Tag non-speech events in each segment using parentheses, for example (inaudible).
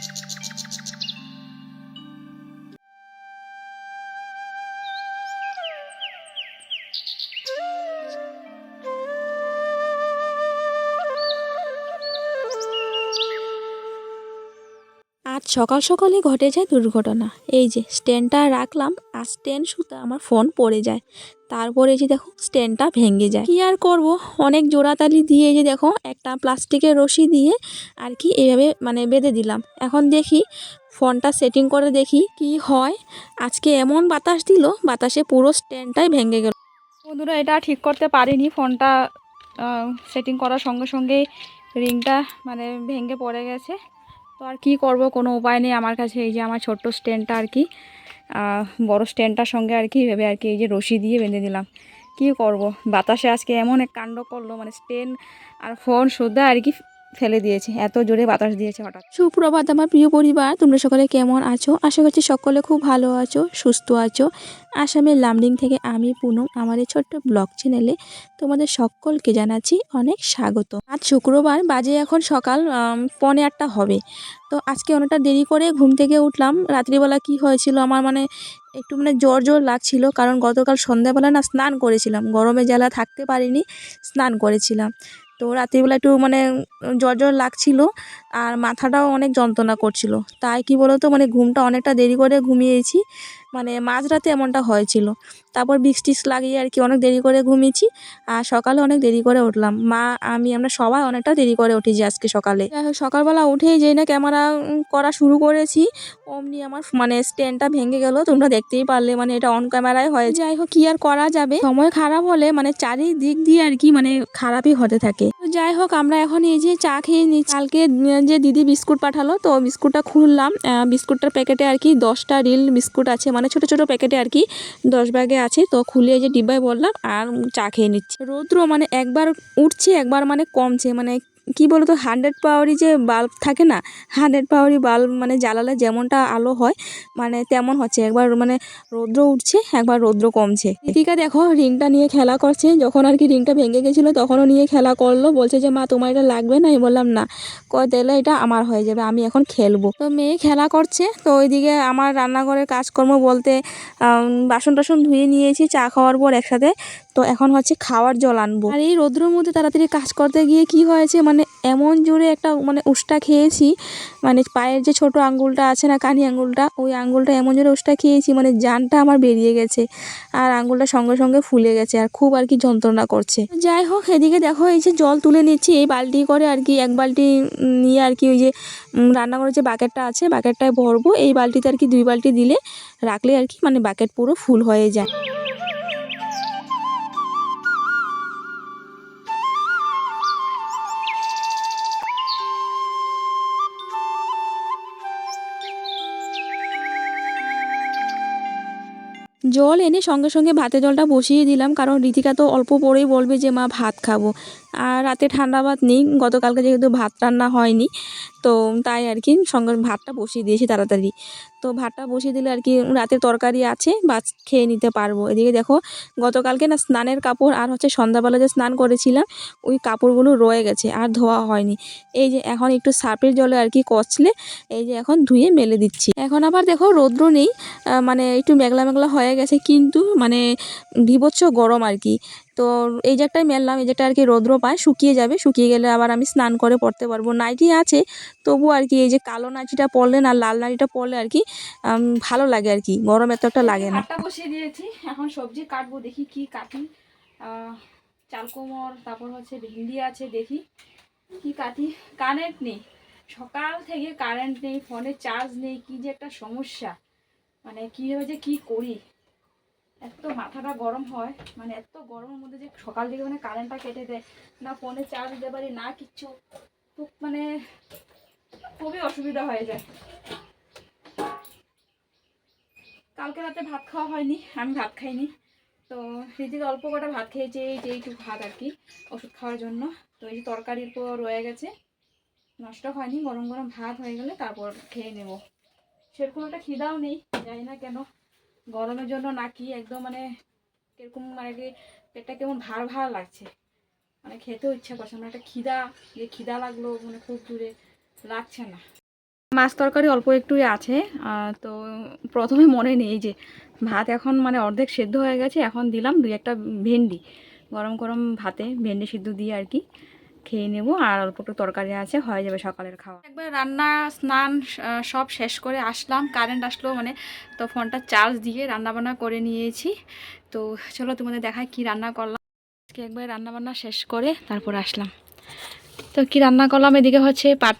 うん。সকাল সকালই ঘটে যায় দুর্ঘটনা। এই যে স্ট্যান্ডটা রাখলাম আর স্ট্যান্ড সুতা আমার ফোন পড়ে যায়। তারপরে যে দেখো স্ট্যান্ডটা ভেঙে যায়। কি আর করব? অনেক জোড়াতালি দিয়ে যে দেখো, একটা প্লাস্টিকের রশি দিয়ে আর কি এভাবে মানে বেঁধে দিলাম। এখন দেখি ফোনটা সেটিং করে দেখি কি হয়। আজকে এমন বাতাস দিল, বাতাসে পুরো স্ট্যান্ডটাই ভেঙে গেল। বন্ধুরা, এটা ঠিক করতে পারিনি। ফোনটা সেটিং করার সঙ্গে সঙ্গে রিংটা মানে ভেঙে পড়ে গেছে। তো আর কি করব? কোনো উপায় নেই আমার কাছে। এই যে আমার ছোট্ট স্ট্যান্ডটা আর কি বড় স্ট্যান্ডটার সঙ্গে আর কি ভেবে আর কি এই যে রশি দিয়ে বেঁধে দিলাম। কি করব? বাতাসে আজকে এমন এক কাণ্ড করল মানে স্ট্যান্ড আর ফোন শুদ্ধা আর কি ফেলে দিয়েছে, এত জোরে বাতাস দিয়েছে হঠাৎ। সুপ্রভাত আমার প্রিয় পরিবার, তোমরা সকলে কেমন আছো? আশা করছি সকলে খুব ভালো আছো, সুস্থ আছো। আসামের লামডিং থেকে আমি পুনম আমার এই ছোট্ট ব্লগ চ্যানেলে তোমাদের সকলকে জানাচ্ছি অনেক স্বাগত। আজ শুক্রবার, বাজে এখন সকাল পনে আটটা হবে। তো আজকে অনেকটা দেরি করে ঘুম থেকে উঠলাম। রাত্রিবেলা কি হয়েছিল আমার মানে একটু মানে জ্বর জ্বর লাগছিল, কারণ গতকাল সন্ধ্যাবেলা না স্নান করেছিলাম। গরমে জ্বালা থাকতে পারিনি, স্নান করেছিলাম। তো রাত্রিবেলা একটু মানে জ্বর জ্বর লাগছিল আর মাথাটাও অনেক যন্ত্রণা করছিল। তাই কি বলতো মানে ঘুমটা অনেকটা দেরি করে ঘুমিয়েছি। মানে মাঝরাতে এমনটা হয়েছিল। তারপর বিক্স টিক্স লাগিয়ে আর কি অনেক দেরি করে ঘুমিয়েছি। আর সকালে অনেক দেরি করে উঠলাম। মা, আমি, আমরা সবাই অনেকটা দেরি করে উঠেছি আজকে সকালে। সকালবেলা উঠেই যেই না ক্যামেরা করা শুরু করেছি, অমনি আমার মানে স্ট্যান্ডটা ভেঙে গেল, তোমরা দেখতেই পারলে মানে এটা অন ক্যামেরায় হয় যাই হোক, কি আর করা যাবে? সময় খারাপ হলে মানে চারিদিক দিয়ে আর কি মানে খারাপই হতে থাকে। যাই হোক, আমরা এখন এই যে চা খেয়ে নিই কালকে যে দিদি বিস্কুট পাঠালো, তো বিস্কুটটা খুললাম। বিস্কুটটার প্যাকেটে আর কি দশটা রিল বিস্কুট আছে মানে ছোট ছোট প্যাকেটে আর কি দশ ব্যাগে আছে। তো খুলে যে ডিব্বায় বললাম আর চা খেয়ে নিচ্ছে। রৌদ্র মানে একবার উঠছে, একবার মানে কমছে মানে কি বলতো হান্ড্রেড পাওয়ারই যে বাল্ব থাকে না হান্ড্রেড পাওয়ারই বাল্ব মানে জ্বালালে যেমনটা আলো হয় মানে তেমন হচ্ছে। একবার মানে রৌদ্র উঠছে, একবার রৌদ্র কমছে। রিতিকা দেখো, রিংটা নিয়ে খেলা করছে। যখন আর কি রিংটা ভেঙে গেছিল, তখনও নিয়ে খেলা করল। বলছে যে, মা, তোমার এটা লাগবে না? আমি বললাম, না। কয়, তাহলে এটা আমার হয়ে যাবে, আমি এখন খেলব। তো মেয়ে খেলা করছে। তো ওইদিকে আমার রান্নাঘরের কাজকর্ম বলতে বাসন টাসন ধুয়ে নিয়েছি, চা খাওয়ার পর একসাথে। তো এখন হচ্ছে খাওয়ার জল আনব। আর এই রৌদ্রের মধ্যে তাড়াতাড়ি কাজ করতে গিয়ে কি হয়েছে মানে এমন জোরে একটা মানে উষ্টা খেয়েছি মানে পায়ের যে ছোট আঙ্গুলটা আছে না, কানি আঙ্গুলটা, ওই আঙ্গুলটা এমন জোরে উষ্টা খেয়েছি মানে জানটা আমার বেরিয়ে গেছে আর আঙ্গুলটা সঙ্গে সঙ্গে ফুলে গেছে আর খুব আর কি যন্ত্রণা করছে। যাই হোক, এদিকে দেখো এই যে জল তুলে নিচ্ছি, এই বালতি করে আর কি এক বালতি নিয়ে আর কি ওই যে রান্নাঘরের যে বাকেটটা আছে, বাকেটটায় ভরবো, এই বালতিতে আর কি দুই বালতি দিলে রাখলে আর কি মানে বাকেট পুরো ফুল হয়ে যায়। জল এনে সঙ্গে সঙ্গে ভাতের জলটা বসিয়ে দিলাম, কারণ রীতিকা তো অল্প পরেই বলবে যে, মা, ভাত খাব। আর রাতে ঠান্ডা ভাত নেই। গতকালকে যেহেতু ভাত রান্না হয়নি, তো তাই আর কি সঙ্গে ভাতটা বসিয়ে দিয়েছি তাড়াতাড়ি। তো ভাতটা বসিয়ে দিলে আর কি রাতে তরকারি আছে বা খেয়ে নিতে পারব। এদিকে দেখো, গতকালকে না স্নানের কাপড় আর হচ্ছে সন্ধ্যাবেলা যে স্নান করেছিলাম, ওই কাপড়গুলো রয়ে গেছে, আর ধোয়া হয়নি। এই যে এখন একটু সাপের জলে আর কি কচলে, এই যে এখন ধুয়ে মেলে দিচ্ছি। এখন আবার দেখো রৌদ্র নেই মানে একটু মেঘলা মেঘলা হয়ে গেছে, কিন্তু মানে বিভৎস গরম আর কি। তো এই জায়গাটায় মেললাম এই জায়গাটা আর কি রৌদ্র পায় শুকিয়ে যাবে শুকিয়ে গেলে আবার আমি স্নান করে পড়তে পারব। নাইটি আছে তবু আর কি এই যে কালো নাইটিটা পরলে না লাল নাইটিটা পরলে আর কি ভালো লাগে আর কি গরম এত একটা লাগে না। বসিয়ে দিয়েছি এখন সবজি কাটবো দেখি কি কাটি। আহ, চালকুমড় তারপর হচ্ছে ভেন্ডি আছে দেখি কি কাটি। কারেন্ট নেই সকাল থেকে কারেন্ট নেই ফোনে চার্জ নেই কি যে একটা সমস্যা। মানে কীভাবে যে কী করি? এত মাথাটা গরম হয় মানে এত গরমের মধ্যে যে সকাল থেকে মানে কারেন্টটা কেটে দেয়, না ফোনে চার্জ দিতে পারি, না কিচ্ছু, খুব মানে খুবই অসুবিধা হয়ে যায়। কালকে রাতে ভাত খাওয়া হয়নি, আমি ভাত খাইনি, তো রীতির অল্প কটা ভাত খেয়েছে, এই যে এইটুকু ভাত আর কি, ওষুধ খাওয়ার জন্য, তো এই যে তরকারির পর রয়ে গেছে, নষ্ট হয়নি, গরম গরম ভাত হয়ে গেলে তারপর খেয়ে নেব। সেরকম একটা খিদাও নেই, জানি না কেন। গরমের জন্য নাকি একদম মানে কীরকম মানে কি পেটটা কেমন ভার ভার লাগছে। মানে খেতেও ইচ্ছা করছে মানে একটা খিদা, যে খিদা লাগল মানে খুব দূরে লাগছে না। মাছ তরকারি অল্প একটুই আছে তো প্রথমে মনে নেই যে ভাত এখন মানে অর্ধেক সেদ্ধ হয়ে গেছে, এখন দিলাম দুই একটা ভেন্ডি, গরম গরম ভাতে ভেন্ডি সিদ্ধ দিয়ে আর কি। খেয়ে নেব আর অল্প একটু তরকারি আছে, হয়ে যাবে সকালের খাওয়া। একবার রান্না, স্নান সব শেষ করে আসলাম। কারেন্ট আসলো মানে তো ফোনটা চার্জ দিয়ে রান্নাবান্না করে নিয়েছি। তো চলো তোমাদের দেখায় কি রান্না করলাম। আজকে একবার রান্না বান্না শেষ করে তারপর আসলাম। তো কি রান্না করলাম? এদিকে হচ্ছে পাট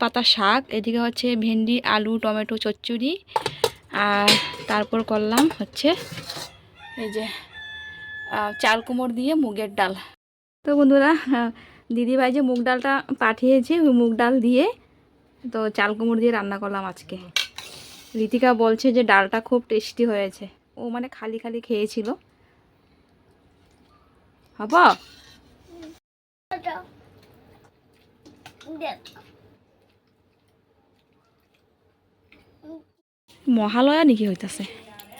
পাতা শাক, এদিকে হচ্ছে ভেন্ডি, আলু, টমেটো, চচ্চড়ি, আর তারপর করলাম হচ্ছে এই যে চাল কুমড় দিয়ে মুগের ডাল। তো বন্ধুরা দিদিভাই যে মুগ ডালটা পাঠিয়েছে, ওই মুগ ডাল দিয়ে তো চাল কুমড় দিয়ে রান্না করলাম আজকে। ঋতিকা বলছে যে ডালটা খুব টেস্টি হয়েছে। ও মানে খালি খালি খেয়েছিল। হব? মহালয়া নাকি হইতাছে?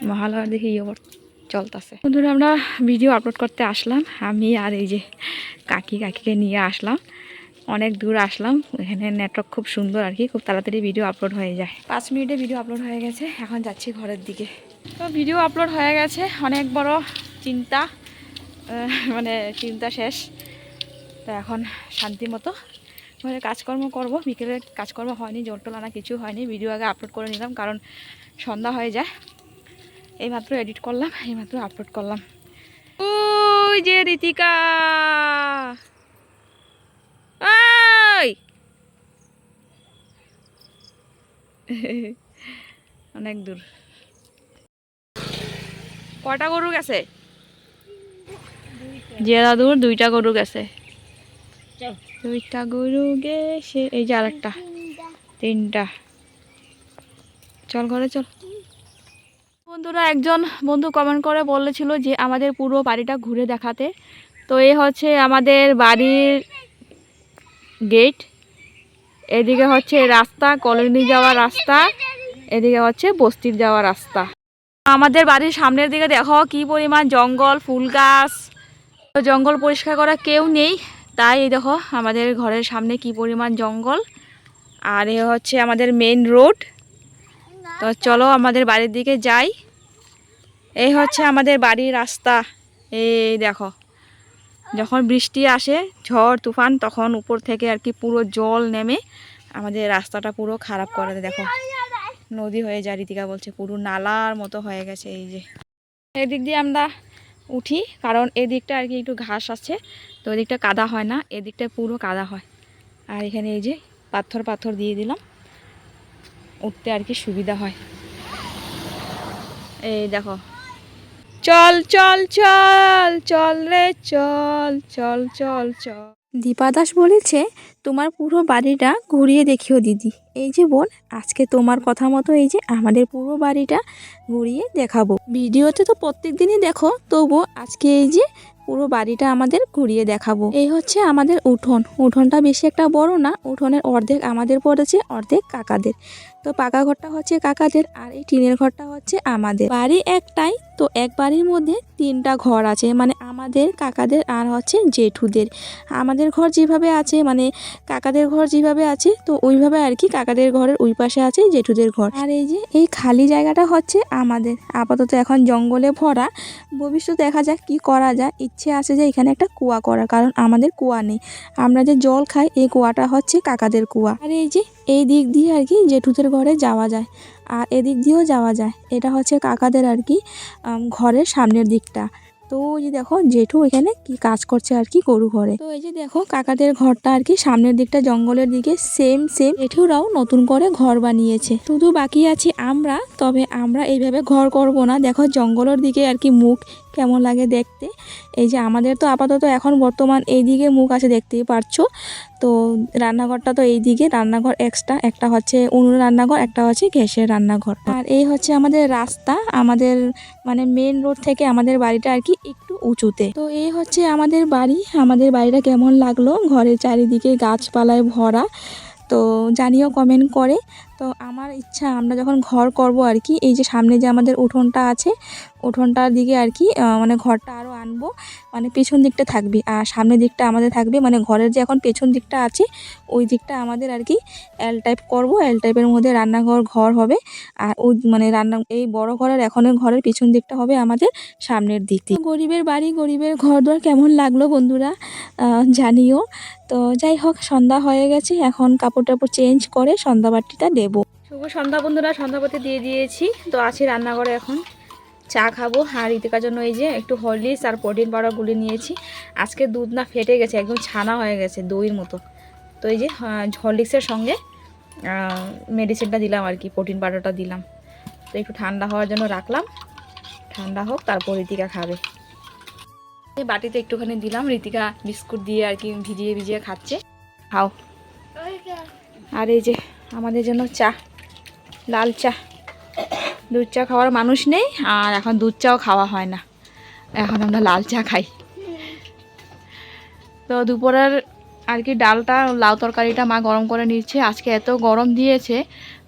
মহালয়া দেখি ইয়ে চলতেছে। বন্ধুরা আমরা ভিডিও আপলোড করতে আসলাম। আমি আর এই যে কাকি কাকিকে নিয়ে আসলাম। অনেক দূর আসলাম। এখানে নেটওয়ার্ক খুব সুন্দর আর কি। খুব তাড়াতাড়ি ভিডিও আপলোড হয়ে যায়। পাঁচ মিনিটে ভিডিও আপলোড হয়ে গেছে। এখন যাচ্ছি ঘরের দিকে। তো ভিডিও আপলোড হয়ে গেছে। অনেক বড় চিন্তা। মানে চিন্তা শেষ। তো এখন শান্তি মতো ঘরে কাজকর্ম করব। বিকেলে কাজকর্ম হয়নি জল টল আনা কিছু হয়নি। ভিডিও আগে আপলোড করে নিলাম কারণ সন্ধ্যা হয়ে যায়। এইমাত্র এডিট করলাম এইমাত্র আপলোড করলাম। ওই যে রীতিকা। ওই (laughs) অনেক দূর। কটা গরু গেছে? যে দাদুর দুইটা গরু গেছে। দুইটা গরু গেছে এই যে আরেকটা। তিনটা। চল ঘরে চল। বন্ধুরা একজন বন্ধু কমেন্ট করে বলেছিল যে আমাদের পুরো বাড়িটা ঘুরে দেখাতে। তো এ হচ্ছে আমাদের বাড়ির গেট এদিকে হচ্ছে রাস্তা কলোনি যাওয়ার রাস্তা, এদিকে হচ্ছে বস্তির যাওয়ার রাস্তা। আমাদের বাড়ির সামনের দিকে দেখো কি পরিমাণ জঙ্গল, ফুল গাছ। জঙ্গল পরিষ্কার করা কেউ নেই। তাই এই দেখো আমাদের ঘরের সামনে কি পরিমাণ জঙ্গল। আর এ হচ্ছে আমাদের মেন রোড তো চলো আমাদের বাড়ির দিকে যাই। এই হচ্ছে আমাদের বাড়ির রাস্তা। এই দেখো, যখন বৃষ্টি আসে, ঝড়, তুফান, তখন উপর থেকে আর কি পুরো জল নেমে আমাদের রাস্তাটা পুরো খারাপ করে দেখো, নদী হয়ে যায়, রীতিকা বলছে, পুরো নালার মতো হয়ে গেছে এই যে। এদিক দিয়ে আমরা উঠি, কারণ এদিকটা আর কি একটু ঘাস আছে, তো ওদিকটা কাদা হয় না এদিকটা পুরো কাদা হয়। আর এখানে এই যে পাথর পাথর দিয়ে দিলাম। উঠতে আর কি সুবিধা হয়। এই দেখো। চল চল চল চল রে চল চল চল চল। দীপা দাস বলেছে তোমার পুরো বাড়িটা ঘুরিয়ে দেখিও দিদি। এই যে বোন আজকে তোমার কথা মতো এই যে আমাদের পুরো বাড়িটা ঘুরিয়ে দেখাবো। ভিডিওতে তো প্রত্যেক দিনই দেখো তবু আজকে এই যে পুরো বাড়িটা আমাদের ঘুরিয়ে দেখাবো। এই হচ্ছে আমাদের উঠোন। উঠোনটা বেশি একটা বড় না উঠোনের অর্ধেক আমাদের পড়েছে অর্ধেক কাকাদের। তো পাকা ঘরটা হচ্ছে কাকাদের আর এই টিনের ঘরটা হচ্ছে আমাদের। বাড়ি একটাই, তো এক বাড়ির মধ্যে তিনটা ঘর আছে মানে আমাদের, কাকাদের আর হচ্ছে জেঠুদের। আমাদের ঘর যেভাবে আছে মানে কাকাদের ঘর যেভাবে আছে, তো ওইভাবে আর কি কাকাদের ঘরের ওই পাশে আছে জেঠুদের ঘর। আর এই যে, এই খালি জায়গাটা হচ্ছে আমাদের। আপাতত এখন জঙ্গলে ভরা। ভবিষ্যৎ দেখা যাক কি করা যায়। ইচ্ছে আছে যে এখানে একটা কুয়া করার, কারণ আমাদের কুয়া নেই। আমরা যে জল খাই, এই কুয়াটা হচ্ছে কাকাদের কুয়া। আর এই যে এই দিক দিয়ে আর কি জেঠুদের ঘরে যাওয়া যায়। আর এদিক দিয়েও যাওয়া যায়। এটা হচ্ছে কাকাদের আর কি ঘরের সামনের দিকটা। তো ওই যে দেখো, জেঠু এখানে কি কাজ করছে আর কি গরু ঘরে। তো এই যে দেখো, কাকাদের ঘরটা আর কি সামনের দিকটা জঙ্গলের দিকে সেম সেম জেঠুরাও নতুন করে ঘর বানিয়েছে। শুধু বাকি আছি আমরা, তবে আমরা এইভাবে ঘর করব না। দেখো, জঙ্গলের দিকে আর কি মুখ কেমন লাগে দেখতে। এই যে আমাদের তো আপাতত এখন বর্তমান এই দিকে মুখ আছে, দেখতেই পারছ। তো রান্নাঘরটা তো এই দিকে রান্নাঘর এক্সট্রা একটা হচ্ছে উনুন রান্নাঘর, একটা হচ্ছে গ্যাসের রান্নাঘর। আর এই হচ্ছে আমাদের রাস্তা। আমাদের মানে মেন রোড থেকে আমাদের বাড়িটা আর কি একটু উঁচুতে। তো এই হচ্ছে আমাদের বাড়ি। আমাদের বাড়িটা কেমন লাগল? ঘরের চারিদিকে গাছপালায় ভরা। তো জানিও কমেন্ট করে। তো আমার ইচ্ছা, আমরা যখন ঘর করব আর কি, এই যে সামনে যে আমাদের উঠোনটা আছে, উঠোনটার দিকে আর কি মানে ঘরটা আরও আনব মানে পেছন দিকটা থাকবে। আর সামনের দিকটা আমাদের থাকবে মানে ঘরের যে এখন পেছন দিকটা আছে, ওই দিকটা আমাদের আর কি এল টাইপ করব। এল টাইপের মধ্যে রান্নাঘর, ঘর হবে। আর ওই মানে রান্না, এই বড় ঘরের, এখনের ঘরের পিছন দিকটা হবে আমাদের সামনের দিক। গরিবের বাড়ি, গরিবের ঘর দর কেমন লাগল বন্ধুরা? জানিও। তো যাই হোক, সন্ধ্যা হয়ে গেছে, এখন কাপড় টাপড় চেঞ্জ করে সন্ধ্যাবাটিটা দেবো। শুভ সন্ধ্যা বন্ধুরা সন্ধ্যাবাতি দিয়ে দিয়েছি। তো আছি রান্নাঘরে এখন। চা খাব আর রিতিকার জন্য এই যে একটু হরলিক্স আর প্রোটিন পাউডার গুলে নিয়েছি। আজকে দুধ না ফেটে গেছে একদম ছানা হয়ে গেছে দইয়ের মতো। তো এই যে হরলিক্সের সঙ্গে মেডিসিনটা দিলাম আর কি প্রোটিন পাউডারটা দিলাম। তো একটু ঠান্ডা হওয়ার জন্য রাখলাম। ঠান্ডা হোক তারপর রিতিকা খাবে। এই বাটিতে একটুখানি দিলাম রিতিকা বিস্কুট দিয়ে আর কি ভিজিয়ে ভিজিয়ে খাচ্ছে। খাও। আর এই যে আমাদের জন্য চা। লাল চা। দুধ চা খাওয়ার মানুষ নেই, আর এখন দুধ চাও খাওয়া হয় না। এখন আমরা লাল চা খাই। তো দুপুরের আর কি ডালটা, লাউ তরকারিটা মা গরম করে নিচ্ছে আজকে এত গরম দিয়েছে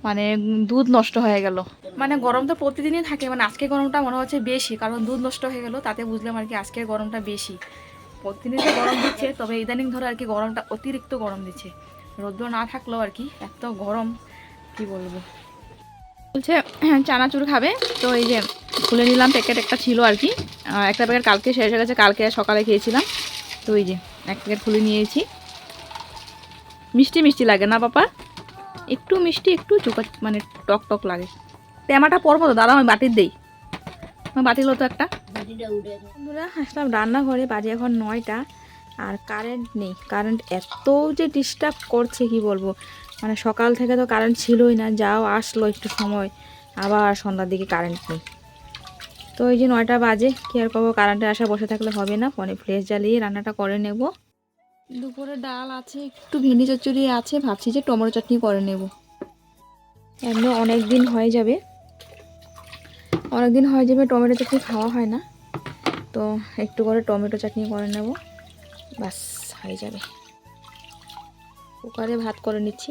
মানে দুধ নষ্ট হয়ে গেল। মানে গরম তো প্রতিদিনই থাকে মানে আজকে গরমটা মনে হচ্ছে বেশি, কারণ দুধ নষ্ট হয়ে গেল, তাতে বুঝলাম আর কি আজকের গরমটা বেশি। প্রতিদিনই তো গরম দিচ্ছে, তবে ইদানিং ধরে আর কি গরমটা অতিরিক্ত গরম দিচ্ছে। রৌদ্র না থাকলেও আর কি এত গরম, কি বলব? বলছে চানাচুর খাবে। তো এই যে খুলে নিলাম প্যাকেট একটা ছিল আর কি। একটা প্যাকেট কালকে শেষ হয়ে গেছে, কালকে সকালে খেয়েছিলাম। তো এই যে এক প্যাকেট খুলে নিয়েছি। মিষ্টি মিষ্টি লাগে না, পাপা? একটু মিষ্টি, একটু চুকা মানে টক টক লাগে। তেমাটা পরবো তো, দাদা, আমি বাটির দেই। বাটিল তো একটা। বন্ধুরা, আসলাম রান্নাঘরে, বাজে এখন নয়টা। আর কারেন্ট নেই। কারেন্ট এত যে ডিস্টার্ব করছে, কি বলব? মানে সকাল থেকে তো কারেন্ট ছিলই না, যাও আসলো একটু সময়, আবার সন্ধ্যার দিকে কারেন্ট নেই। তো এই যে নয়টা বাজে, কি আর করব কারেন্টে আসা বসে থাকলে হবে না ফোনে ফ্লেশ জ্বালিয়ে রান্নাটা করে নেব। দুপুরে ডাল আছে, একটু ভেন্ডি চচ্চড়ি আছে, ভাবছি যে টমেটো চাটনি করে নেব। এমনি অনেক দিন হয়ে যাবে। অনেক দিন হয়ে যাবে টমেটো চাটনি খাওয়া হয় না। তো একটু করে টমেটো চাটনি করে নেব বাস হয়ে যাবে। কুকারে ভাত করে নিচ্ছি।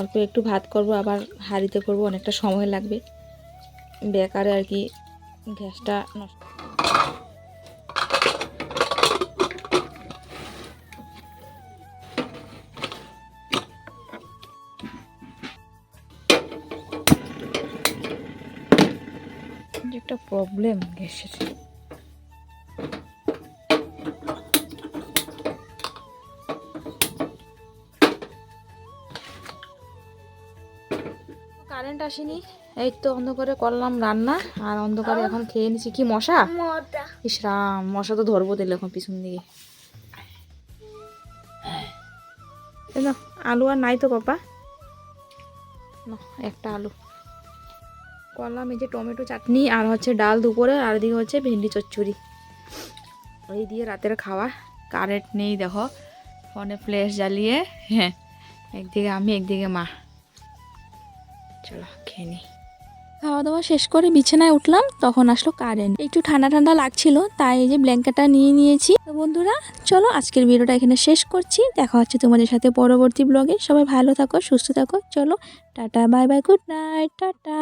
অল্প একটু ভাত করব, আবার হাঁড়িতে করব, অনেকটা সময় লাগবে। বেকারে আর কি গ্যাসটা নষ্ট একটা প্রবলেম গ্যাসের। কারেন্ট আসেনি। এই তো অন্ধকারে করলাম রান্না আর অন্ধকারে এখন খেয়ে নিছি কি মশা? ইস রাম মশা তো ধরবো দিলে এখন পিছন দিকে। আলু আর নাই তো পাপা। একটা আলু। করলাম এই যে টমেটো চাটনি আর হচ্ছে ডাল দুপুরে আর দিকে হচ্ছে ভেন্ডি চচ্চড়ি। ওই দিয়ে রাতের খাওয়া কারেন্ট নেই দেখো। ফোনে ফ্ল্যাশ জ্বালিয়ে হ্যাঁ একদিকে আমি একদিকে মা। চলো, খেয়ে নিই খাওয়া দাওয়া শেষ করে বিছানায় উঠলাম, তখন আসলো কারেন্ট একটু ঠান্ডা ঠান্ডা লাগছিল, তাই এই যে ব্ল্যাঙ্কেটটা নিয়ে নিয়েছি। তো বন্ধুরা, চলো আজকের ভিডিওটা এখানে শেষ করছি। দেখা হচ্ছে তোমাদের সাথে পরবর্তী ব্লগে সবাই ভালো থাকো, সুস্থ থাকো। চলো, tata bye bye good night tata.